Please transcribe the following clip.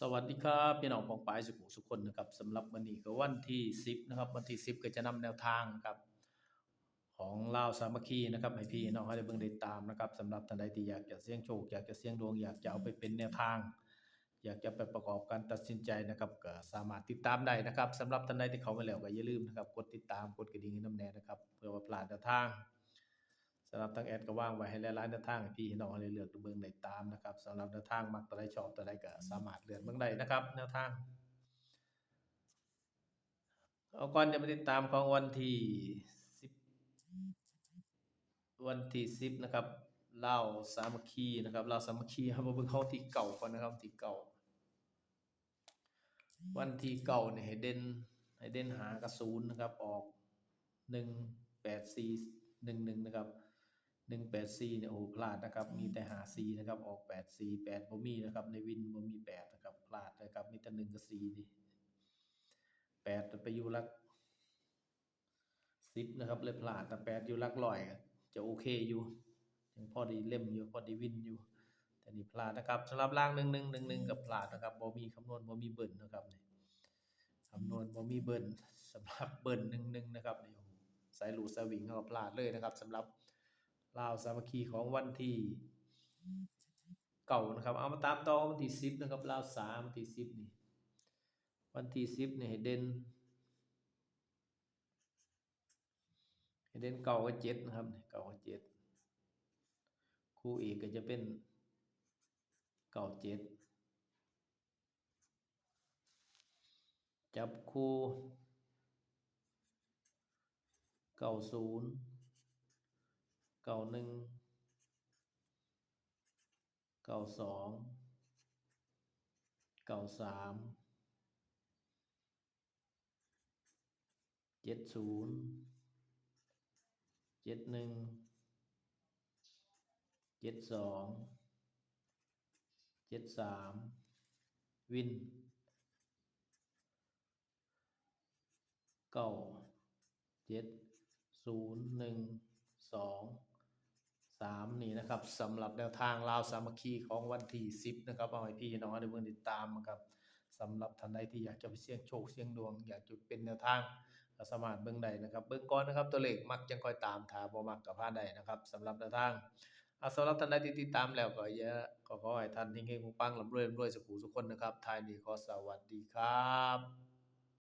สวัสดีครับพี่น้องปองปายสุขุสุขคนนะครับสำหรับวันนี้ก็วันที่ 10นะครับวันที่ 10 ก็จะนำแนวทางนะครับของลาวสามัคคีนะครับให้พี่น้องให้ได้เบิ่งได้ตามนะครับสำหรับท่านใดที่อยากจะเสี่ยงโชคอยากจะเสี่ยงดวงอยากจะเอาไปเป็นแนวทาง อยากจะไปประกอบการตัดสินใจนะครับก็สามารถติดตามได้นะครับสำหรับท่านใดที่เข้ามาแล้วก็อย่าลืมนะครับกดติดตามกดกระดิ่งให้นำแน่นะครับเพื่อว่าพลาดแนวทาง สำหรับทางแอดก็ว่างไว้ให้หลายๆแนวทางให้พี่น้องได้เลือกดูเบิ่งได้ตามนะครับสำหรับแนวทางมักตัวใดชอบตัวใดก็สามารถเลือกเบิ่งได้นะครับแนวทางเอาก่อนจะมาติดตามของวันที่10วันที่10นะครับลาวสามัคคีนะครับลาวสามัคคีครับเบิ่งเขาที่เก่าก่อนนะครับที่เก่า วันที่เก่าเนี่ยให้เด่นให้เด่นหากระศูนนะครับออก18411นะครับ 184เนี่ยโอ้โหพลาดนะครับ มีแต่หา4นะครับ ออก84 8บ่มีนะครับ ในวินบ่มี8นะครับ พลาดนะครับ มีแต่1กับ4นี่8ไปอยู่หลัก10นะครับ เลยพลาดแต่8อยู่หลักร้อยก็จะโอเคอยู่ยังพอดีเล่มอยู่พอดีวินอยู่แต่นี่พลาดนะครับสำหรับล่าง1111กับพลาดนะครับบ่มีคำนวณบ่มีเบิ่นนะครับนี่คำนวณบ่มีเบิ่นสำหรับเบิ่น11นะครับนี่โอ้โหสายหลูดสายวิ่งเขาก็พลาดเลยนะครับสำหรับ ลาวสามัคคีของวันที่เก่านะครับ เอามาตามต่อวันที่10นะครับลาวสามวันที่10นี่วันที่10นี่ให้เด่นเด่นเก่ากับ7นะครับเก่ากับ7คู่เอกก็จะเป็นเก้าเจ็ดจับคู่เก้าศูนย์ เก้าหนึ่ง เก้าสอง เก้าสาม เจ็ดศูนย์ เจ็ดหนึ่ง เจ็ดสอง เจ็ดสาม วิน เก้าเจ็ดศูนย์หนึ่งสอง สามนี่นะครับสำหรับแนวทางลาวสามัคคีของวันที่สิบนะครับเอาให้พี่น้องได้เบิ่งติดตามนะครับสำหรับท่านใดที่อยากจะไปเสี่ยงโชคเสี่ยงดวง อยากจะเป็นแนวทางก็สามารถเบิ่งได้นะครับ เบิ่งก่อนนะครับตัวเลขมักจังคอยตามถาบ่มักก็พลาดได้นะครับสำหรับแนวทางอาสำหรับท่านใดที่ติดตามแล้วก็อย่าก็ขอให้ท่านเฮงๆปังๆร่ำรวยร่ำรวยสุขุสุขคนนะครับทายนี้ขอสวัสดีครับ